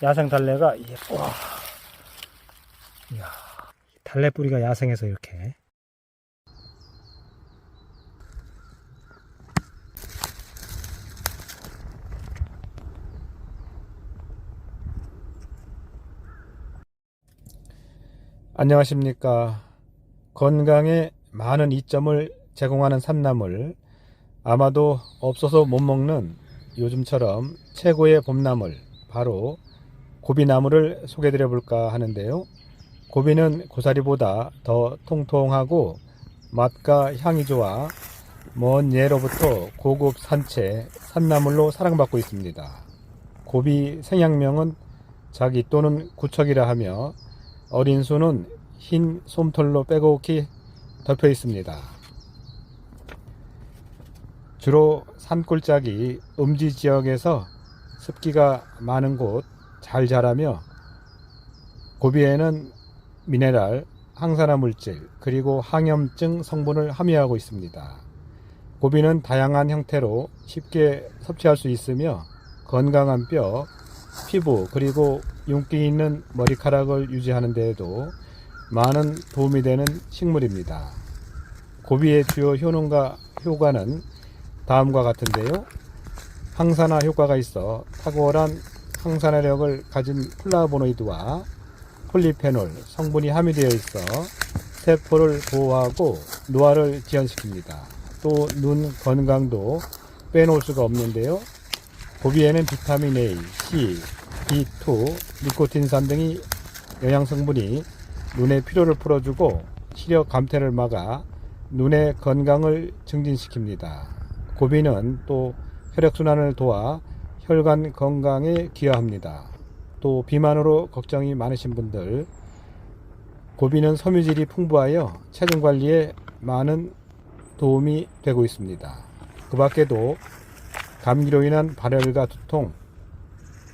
야생 달래가 와. 이야. 달래 뿌리가 야생에서 이렇게 안녕하십니까. 건강에 많은 이점을 제공하는 산나물, 아마도 없어서 못 먹는 요즘처럼 최고의 봄나물, 바로 고비나물을 소개드려 볼까 하는데요. 고비는 고사리보다 더 통통하고 맛과 향이 좋아 먼 예로부터 고급 산채, 산나물로 사랑받고 있습니다. 고비 생양명은 자기 또는 구척이라 하며 어린 수는 흰 솜털로 빼곡히 덮여 있습니다. 주로 산골짜기 음지 지역에서 습기가 많은 곳 잘 자라며 고비에는 미네랄, 항산화 물질, 그리고 항염증 성분을 함유하고 있습니다. 고비는 다양한 형태로 쉽게 섭취할 수 있으며 건강한 뼈, 피부, 그리고 윤기 있는 머리카락을 유지하는 데에도 많은 도움이 되는 식물입니다. 고비의 주요 효능과 효과는 다음과 같은데요. 항산화 효과가 있어 탁월한 항산화력을 가진 플라보노이드와 폴리페놀 성분이 함유되어 있어 세포를 보호하고 노화를 지연시킵니다. 또 눈 건강도 빼놓을 수가 없는데요. 고비에는 비타민 A, C, B2, 니코틴산 등이 영양 성분이 눈의 피로를 풀어주고 시력 감퇴를 막아 눈의 건강을 증진시킵니다. 고비는 또 혈액순환을 도와 혈관 건강에 기여합니다. 또 비만으로 걱정이 많으신 분들 고비는 섬유질이 풍부하여 체중 관리에 많은 도움이 되고 있습니다. 그 밖에도 감기로 인한 발열과 두통,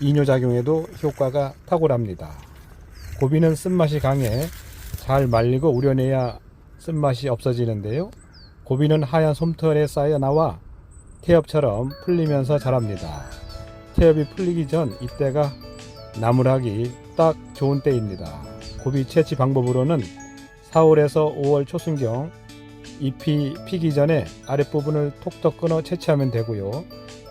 이뇨작용에도 효과가 탁월합니다. 고비는 쓴맛이 강해 잘 말리고 우려내야 쓴맛이 없어지는데요. 고비는 하얀 솜털에 쌓여 나와 태엽처럼 풀리면서 자랍니다. 태엽이 풀리기 전 이때가 나물 하기 딱 좋은 때입니다. 고비 채취 방법으로는 4월에서 5월 초순경 잎이 피기 전에 아랫부분을 톡톡 끊어 채취하면 되고요.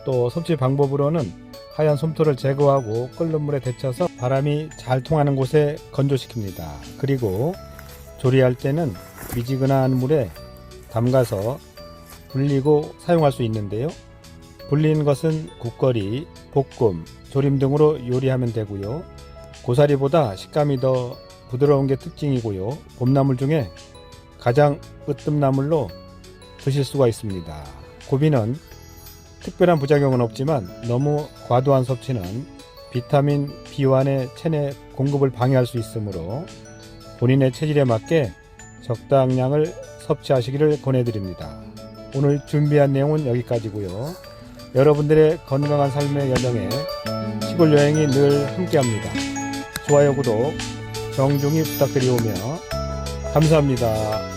또 섭취 방법으로는 하얀 솜털을 제거하고 끓는 물에 데쳐서 바람이 잘 통하는 곳에 건조시킵니다. 그리고 조리할 때는 미지근한 물에 담가서 불리고 사용할 수 있는데요. 불린 것은 국거리, 볶음, 조림 등으로 요리하면 되고요. 고사리보다 식감이 더 부드러운 게 특징이고요. 봄나물 중에 가장 으뜸나물로 드실 수가 있습니다. 고비는 특별한 부작용은 없지만 너무 과도한 섭취는 비타민 B1의 체내 공급을 방해할 수 있으므로 본인의 체질에 맞게 적당량을 섭취하시기를 권해드립니다. 오늘 준비한 내용은 여기까지고요. 여러분들의 건강한 삶의 여정에 시골 여행이 늘 함께합니다. 좋아요, 구독 정중히 부탁드리오며 감사합니다.